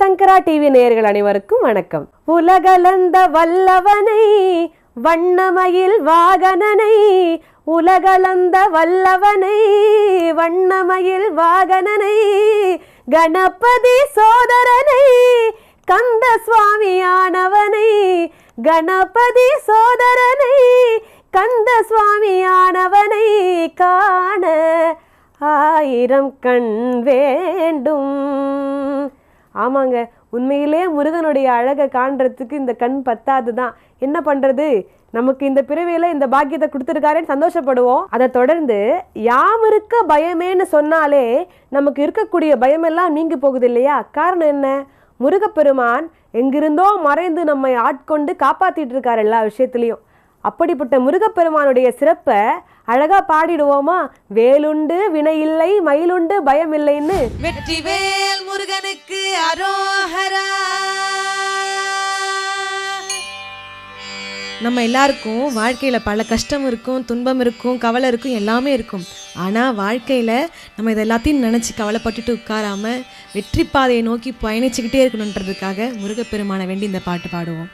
சங்கரா TV நேயர்கள் அனைவருக்கும் வணக்கம். உலகலந்த வல்லவனை வண்ணமயில் வாகனனை உலகளந்த வல்லவனை வண்ணமயில் வாகனனை கணபதி சோதரனை கந்த சுவாமியானவனை கணபதி சோதரனை கந்த சுவாமியானவனை காண ஆயிரம் கண் வேண்டும். ஆமாங்க உண்மையிலே முருகனுடைய அழகை காண்றதுக்கு இந்த கண் பத்தாது தான் என்ன பண்ணுறது நமக்கு இந்த பிறவியில் இந்த பாக்கியத்தை கொடுத்துருக்காருன்னு சந்தோஷப்படுவோம். அதை தொடர்ந்து யாம் இருக்க பயமேன்னு சொன்னாலே நமக்கு இருக்கக்கூடிய பயமெல்லாம் நீங்கி போகுது இல்லையா காரணம் என்ன? முருகப்பெருமான் எங்கிருந்தோ மறைந்து நம்மை ஆட்கொண்டு காப்பாற்றிட்டு இருக்கார் எல்லா விஷயத்துலையும். அப்படிப்பட்ட முருகப்பெருமானுடைய சிறப்பை அழகா பாடிடுவோமா? வேலுண்டு வினை இல்லை மயிலுண்டு பயம் இல்லைன்னு வெற்றி வேல் முருகனுக்கு அரோஹரா. நம்ம எல்லாருக்கும் வாழ்க்கையில் பல கஷ்டம் இருக்கும் துன்பம் இருக்கும் கவலை இருக்கும் எல்லாமே இருக்கும். ஆனால் வாழ்க்கையில் நம்ம இது எல்லாத்தையும் நினச்சி கவலைப்பட்டுட்டு உட்காராம வெற்றி பாதையை நோக்கி பயணிச்சுக்கிட்டே இருக்கணுன்றதுக்காக முருகப்பெருமானை வேண்டி இந்த பாட்டு பாடுவோம்.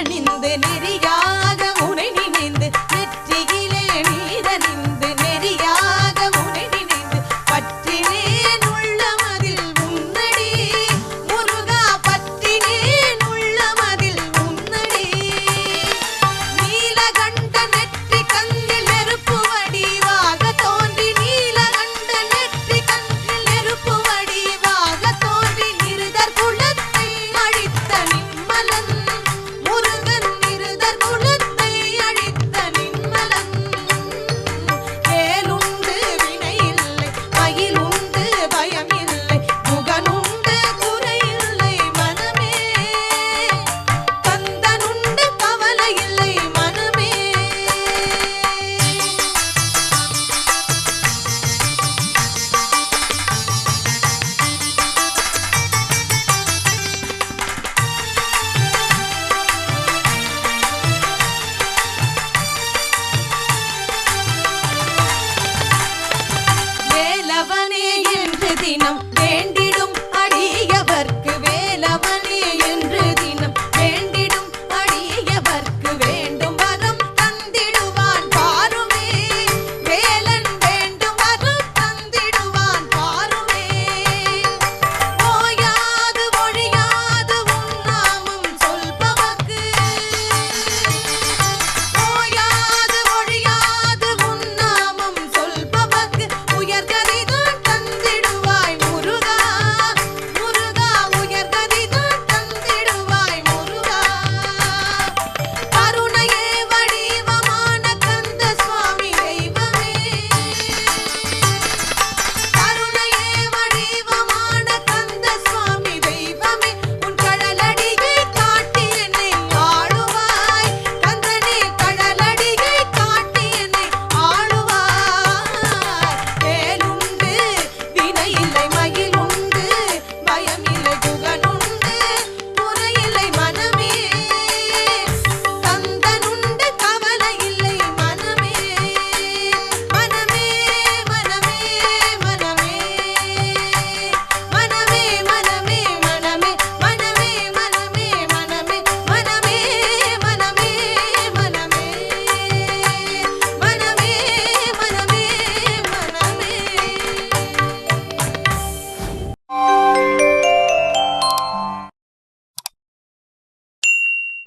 நீரணிந்து நெறியாக